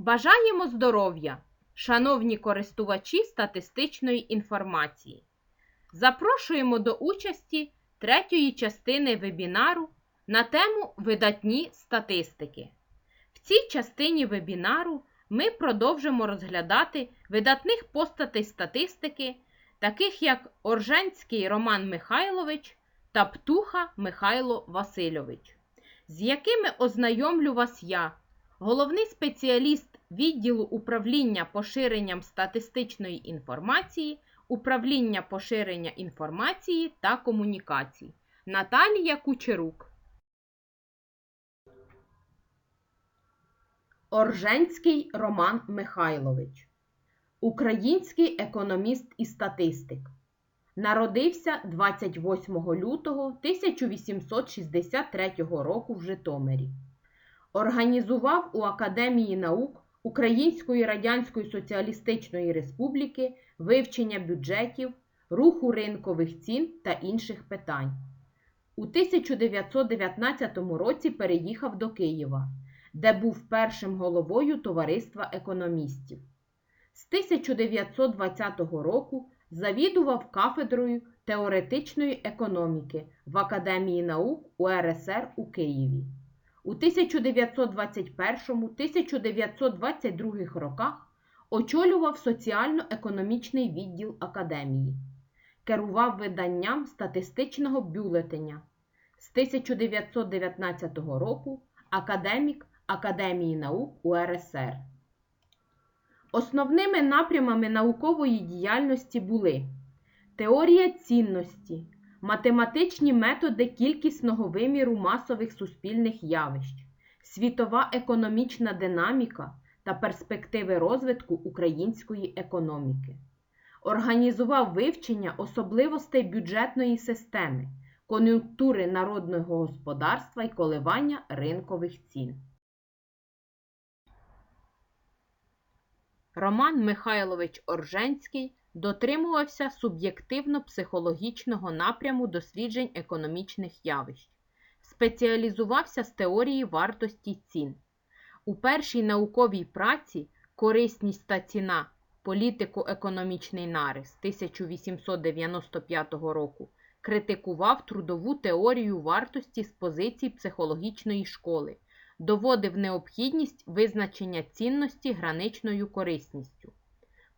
Бажаємо здоров'я, шановні користувачі статистичної інформації. Запрошуємо до участі третьої частини вебінару на тему Видатні статистики. В цій частині вебінару ми продовжимо розглядати видатних постатей статистики, таких як Орженський Роман Михайлович та Птуха Михайло Васильович, з якими ознайомлю вас я, головний спеціаліст відділу управління поширенням статистичної інформації, управління поширення інформації та комунікацій Наталія Кучерук. Орженський Роман Михайлович, український економіст і статистик. Народився 28 лютого 1863 року в Житомирі. Організував у Академії наук Української Радянської Соціалістичної Республіки вивчення бюджетів, руху ринкових цін та інших питань. У 1919 році переїхав до Києва, де був першим головою Товариства економістів. З 1920 року завідував кафедрою теоретичної економіки в Академії наук УРСР у Києві. У 1921-1922 роках очолював соціально-економічний відділ Академії, керував виданням статистичного бюлетеня. З 1919 року академік Академії наук УРСР. Основними напрямами наукової діяльності були теорія цінності, математичні методи кількісного виміру масових суспільних явищ, світова економічна динаміка та перспективи розвитку української економіки. Організував вивчення особливостей бюджетної системи, кон'юнктури народного господарства і коливання ринкових цін. Роман Михайлович Орженський дотримувався суб'єктивно-психологічного напряму досліджень економічних явищ, спеціалізувався з теорії вартості цін. У першій науковій праці Корисність та ціна політико-економічний нарис 1895 року критикував трудову теорію вартості з позицій психологічної школи доводив необхідність визначення цінності граничною корисністю.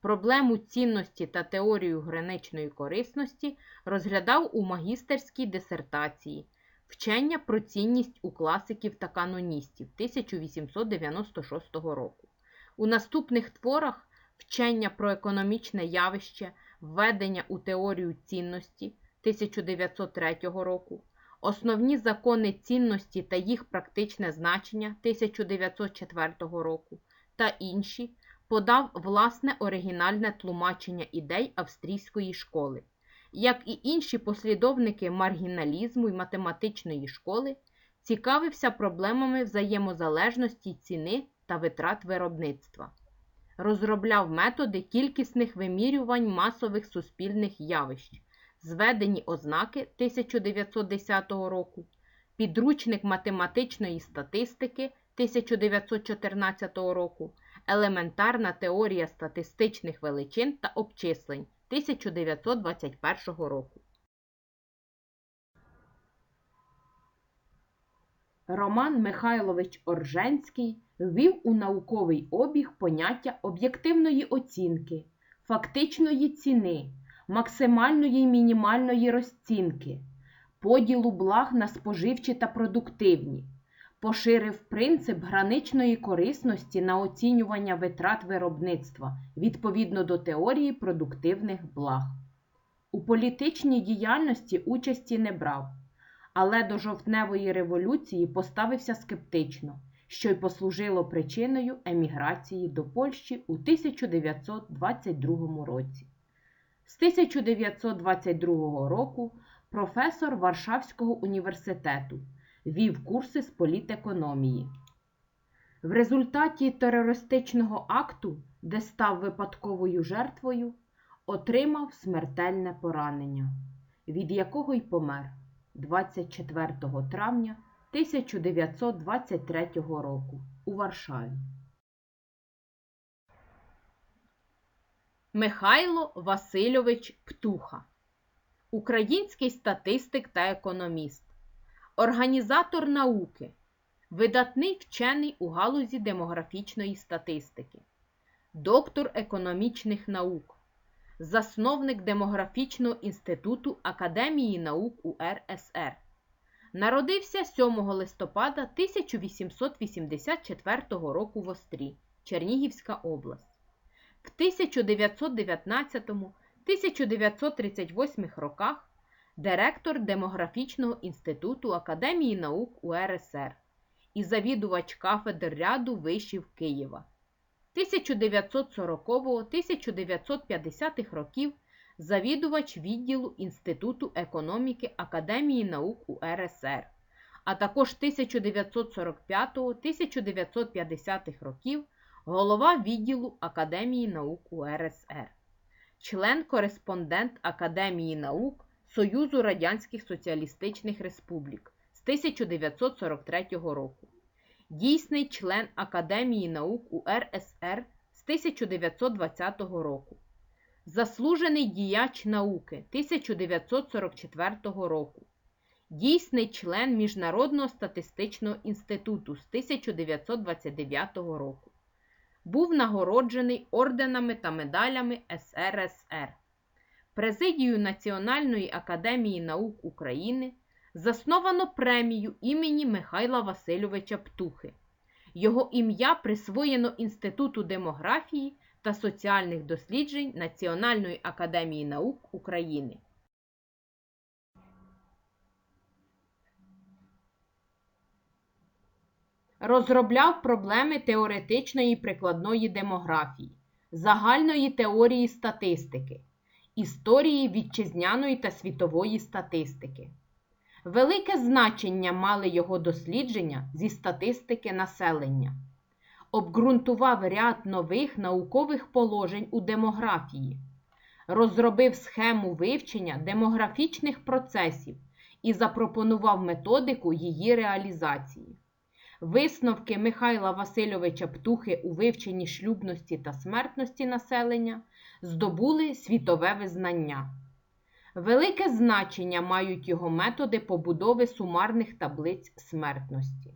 Проблему цінності та теорію граничної корисності розглядав у магістерській дисертації Вчення про цінність у класиків та каноністів 1896 року. У наступних творах Вчення про економічне явище, введення у теорію цінності 1903 року, Основні закони цінності та їх практичне значення 1904 року. Та інші подав власне оригінальне тлумачення ідей австрійської школи, як і інші послідовники маргіналізму і математичної школи, цікавився проблемами взаємозалежності ціни та витрат виробництва, розробляв методи кількісних вимірювань масових суспільних явищ зведені ознаки 1910 року, підручник математичної статистики 1914 року, елементарна теорія статистичних величин та обчислень 1921 року. Роман Михайлович Орженський ввів у науковий обіг поняття об'єктивної оцінки, фактичної ціни максимальної і мінімальної розцінки, поділу благ на споживчі та продуктивні, поширив принцип граничної корисності на оцінювання витрат виробництва відповідно до теорії продуктивних благ. У політичній діяльності участі не брав, але до жовтневої революції поставився скептично, що й послужило причиною еміграції до Польщі у 1922 році. З 1922 року професор Варшавського університету вів курси з політекономії. В результаті терористичного акту, де став випадковою жертвою, отримав смертельне поранення, від якого й помер 24 травня 1923 року у Варшаві. Михайло Васильович Птуха, український статистик та економіст, організатор науки, видатний вчений у галузі демографічної статистики, доктор економічних наук, засновник демографічного інституту Академії наук УРСР. Народився 7 листопада 1884 року в Острі, Чернігівська область. В 1919-1938 роках директор Демографічного інституту Академії наук УРСР і завідувач кафедр ряду вишів Києва. 1940-1950 років завідувач відділу Інституту економіки Академії наук УРСР, а також 1945-1950 років голова відділу Академії наук УРСР, член-кореспондент Академії наук Союзу Радянських Соціалістичних Республік з 1943 року, дійсний член Академії наук УРСР з 1920 року, заслужений діяч науки 1944 року, дійсний член Міжнародного статистичного інституту з 1929 року. Був нагороджений орденами та медалями СРСР. Президію Національної академії наук України засновано премію імені Михайла Васильовича Птухи. Його ім'я присвоєно Інституту демографії та соціальних досліджень Національної академії наук України. Розробляв проблеми теоретичної прикладної демографії, загальної теорії статистики, історії вітчизняної та світової статистики. Велике значення мали його дослідження зі статистики населення. Обґрунтував ряд нових наукових положень у демографії, розробив схему вивчення демографічних процесів і запропонував методику її реалізації. Висновки Михайла Васильовича Птухи у вивченні шлюбності та смертності населення здобули світове визнання. Велике значення мають його методи побудови сумарних таблиць смертності.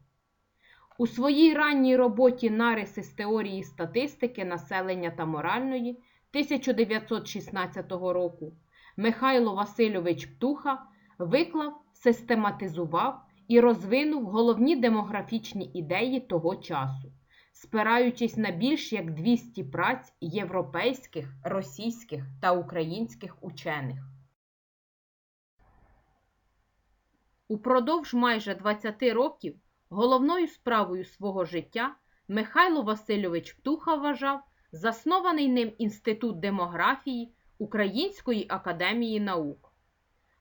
У своїй ранній роботі Нариси з теорії статистики населення та моральної 1916 року Михайло Васильович Птуха виклав, систематизував і розвинув головні демографічні ідеї того часу, спираючись на більш як 200 праць європейських, російських та українських учених. Упродовж майже 20 років головною справою свого життя Михайло Васильович Птуха вважав заснований ним Інститут демографії Української академії наук.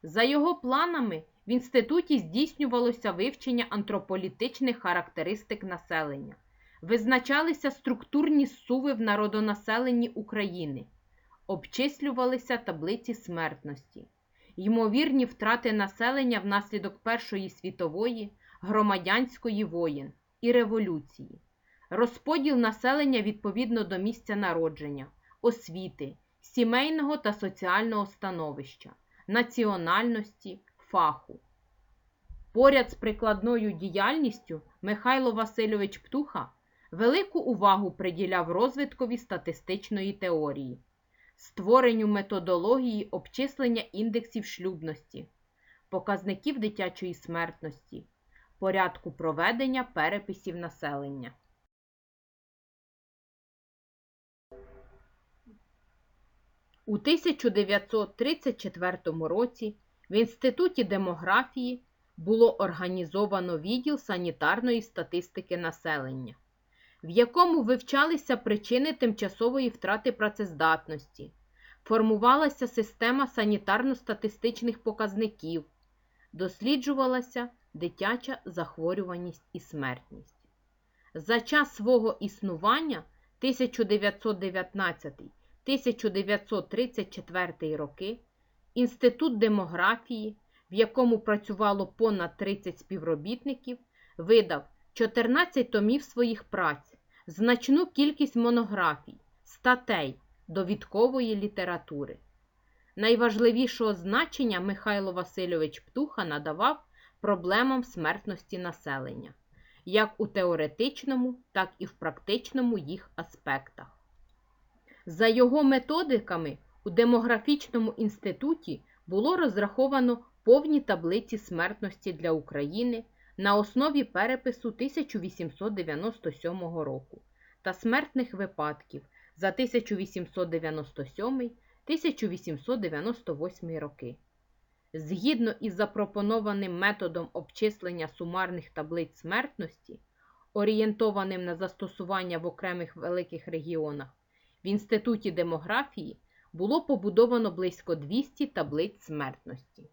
За його планами, в інституті здійснювалося вивчення антрополітичних характеристик населення, визначалися структурні суви в народонаселенні України, обчислювалися таблиці смертності ймовірні втрати населення внаслідок Першої світової, громадянської воєн і революції, розподіл населення відповідно до місця народження, освіти, сімейного та соціального становища, національності, фаху. Поряд з прикладною діяльністю Михайло Васильович Птуха велику увагу приділяв розвиткові статистичної теорії створенню методології обчислення індексів шлюбності, показників дитячої смертності, порядку проведення переписів населення. У 1934 році в Інституті демографії було організовано відділ санітарної статистики населення в якому вивчалися причини тимчасової втрати працездатності, формувалася система санітарно-статистичних показників, досліджувалася дитяча захворюваність і смертність. За час свого існування 1919-1934 роки Інститут демографії, в якому працювало понад 30 співробітників, видав 14 томів своїх праць, значну кількість монографій, статей, довідкової літератури. Найважливішого значення Михайло Васильович Птуха надавав проблемам смертності населення, як у теоретичному, так і в практичному їх аспектах. За його методиками у демографічному інституті було розраховано повні таблиці смертності для України на основі перепису 1897 року та смертних випадків за 1897-1898 роки. Згідно із запропонованим методом обчислення сумарних таблиць смертності, орієнтованим на застосування в окремих великих регіонах, в Інституті демографії було побудовано близько 200 таблиць смертності.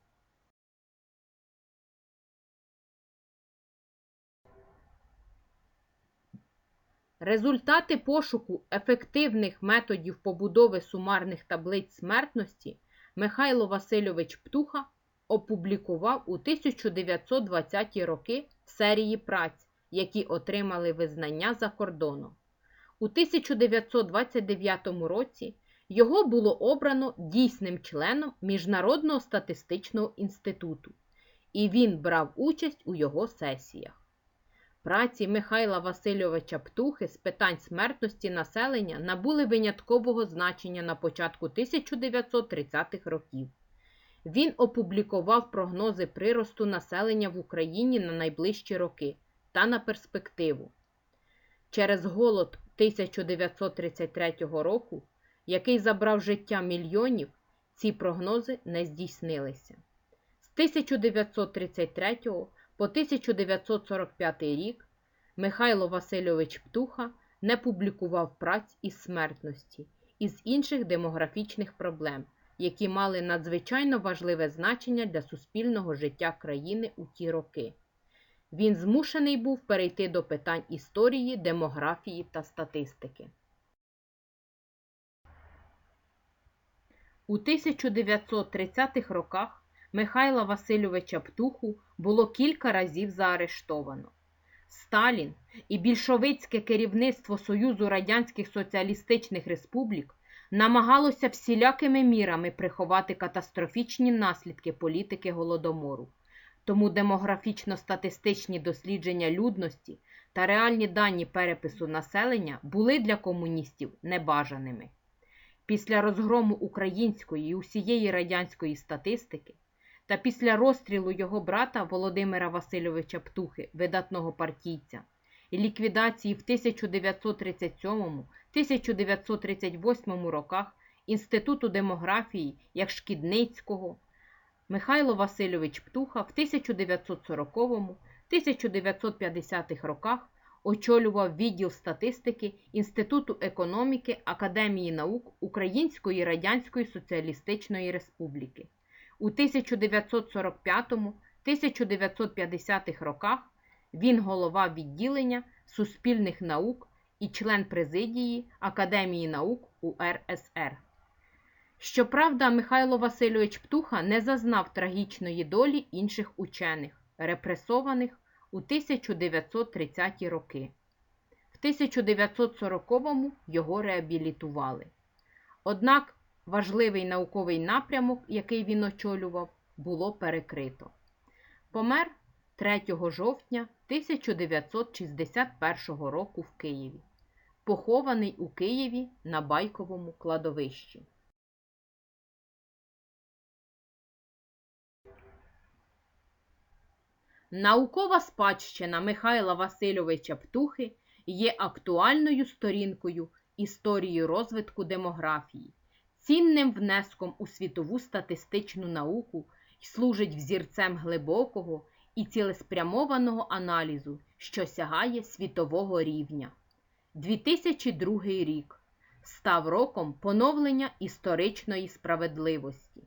Результати пошуку ефективних методів побудови сумарних таблиць смертності Михайло Васильович Птуха опублікував у 1920-ті роки в серії праць, які отримали визнання за кордоном. У 1929 році його було обрано дійсним членом Міжнародного статистичного інституту, і він брав участь у його сесіях. Праці Михайла Васильовича Птухи з питань смертності населення набули виняткового значення на початку 1930-х років. Він опублікував прогнози приросту населення в Україні на найближчі роки та на перспективу. Через голод 1933 року, який забрав життя мільйонів, ці прогнози не здійснилися. З 1933 по 1945 рік Михайло Васильович Птуха не публікував праць із смертності і з інших демографічних проблем, які мали надзвичайно важливе значення для суспільного життя країни у ті роки. Він змушений був перейти до питань історії, демографії та статистики. У 1930-х роках Михайла Васильовича Птуху було кілька разів заарештовано. Сталін і більшовицьке керівництво Союзу Радянських Соціалістичних Республік намагалося всілякими мірами приховати катастрофічні наслідки політики Голодомору. Тому демографічно-статистичні дослідження людності та реальні дані перепису населення були для комуністів небажаними. Після розгрому української і усієї радянської статистики та після розстрілу його брата Володимира Васильовича Птухи, видатного партійця, і ліквідації в 1937-1938 роках Інституту демографії як Шкідницького, Михайло Васильович Птуха в 1940-1950 роках очолював відділ статистики Інституту економіки Академії наук Української Радянської Соціалістичної Республіки. У 1945-1950 роках він голова відділення суспільних наук і член президії Академії наук УРСР. Щоправда, Михайло Васильович Птуха не зазнав трагічної долі інших учених, репресованих у 1930-ті роки. В 1940-му його реабілітували. Однак важливий науковий напрямок, який він очолював, було перекрито. Помер 3 жовтня 1961 року в Києві, похований у Києві на Байковому кладовищі. Наукова спадщина Михайла Васильовича Птухи є актуальною сторінкою історії розвитку демографії, цінним внеском у світову статистичну науку і служить взірцем глибокого і цілеспрямованого аналізу, що сягає світового рівня. 2002 рік став роком поновлення історичної справедливості.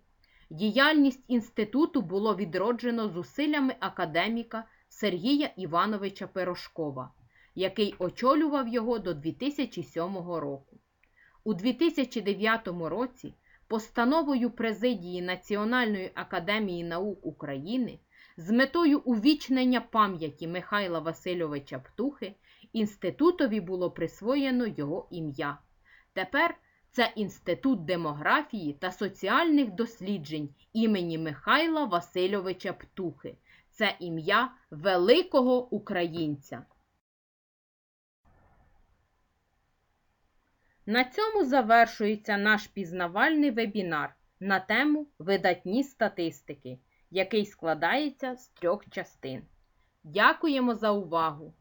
Діяльність інституту було відроджено зусиллями академіка Сергія Івановича Пирожкова, який очолював його до 2007 року. У 2009 році постановою Президії Національної академії наук України з метою увічнення пам'яті Михайла Васильовича Птухи інститутові було присвоєно його ім'я. Тепер Це Інститут демографії та соціальних досліджень імені Михайла Васильовича Птухи. Це ім'я великого українця. На цьому завершується наш пізнавальний вебінар на тему видатні статистики, який складається з трьох частин. Дякуємо за увагу!